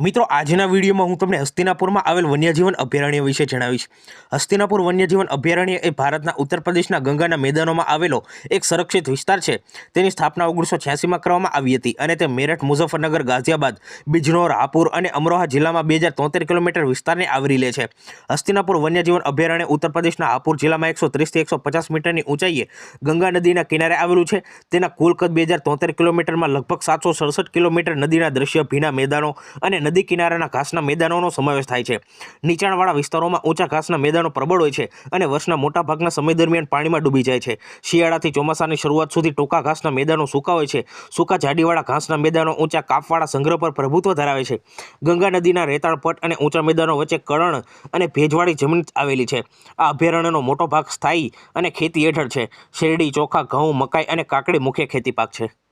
મિત્રો, આજના વિડીયોમાં હું તમને હસ્તિનાપુરમાં આવેલ વન્યજીવન અભયારણ્ય વિશે જણાવીશ. હસ્તિનાપુર વન્યજીવન અભયારણ્ય એ ભારતના ઉત્તર પ્રદેશના ગંગાના મેદાનોમાં આવેલો એક સંરક્ષિત વિસ્તાર છે. તેની સ્થાપના ઓગણીસો છ્યાસીમાં કરવામાં આવી હતી અને તે મેરઠ, મુઝફ્ફરનગર, ગાઝિયાબાદ, બિજનોર, હાપુર અને અમરોહા જિલ્લામાં બે હજાર તોતેર કિલોમીટર વિસ્તારને આવરી લે છે. હસ્તિનાપુર વન્યજીવન અભયારણ્ય ઉત્તર પ્રદેશના હાપુર જિલ્લામાં એકસો ત્રીસથી એકસો પચાસ મીટરની ઊંચાઈએ ગંગા નદીના કિનારે આવેલું છે. તેના કુલ કદ બે હજાર તોતેર કિલોમીટરમાં લગભગ સાતસો સડસઠ કિલોમીટર નદીના દ્રશ્ય ભીના મેદાનો અને નદી કિનારાના ઘાસના મેદાનોનો સમાવેશ થાય છે. નીચાણવાળા વિસ્તારોમાં ઊંચા ઘાસના મેદાનો પ્રબળ હોય છે અને વર્ષના મોટા ભાગના સમય દરમિયાન પાણીમાં ડૂબી જાય છે. શિયાળાથી ચોમાસાની શરૂઆત સુધી ટૂંકા ઘાસના મેદાનો સૂકા હોય છે. સૂકા જાડીવાળા ઘાસના મેદાનો ઊંચા કાપવાળા સંગ્રહ પર પ્રભુત્વ ધરાવે છે. ગંગા નદીના રેતાળ પટ અને ઊંચા મેદાનો વચ્ચે કળણ અને ભેજવાળી જમીન આવેલી છે. આ અભયારણ્યનો મોટો ભાગ સ્થાયી અને ખેતી હેઠળ છે. શેરડી, ચોખા, ઘઉં, મકાઈ અને કાકડી મુખ્ય ખેતી પાક છે.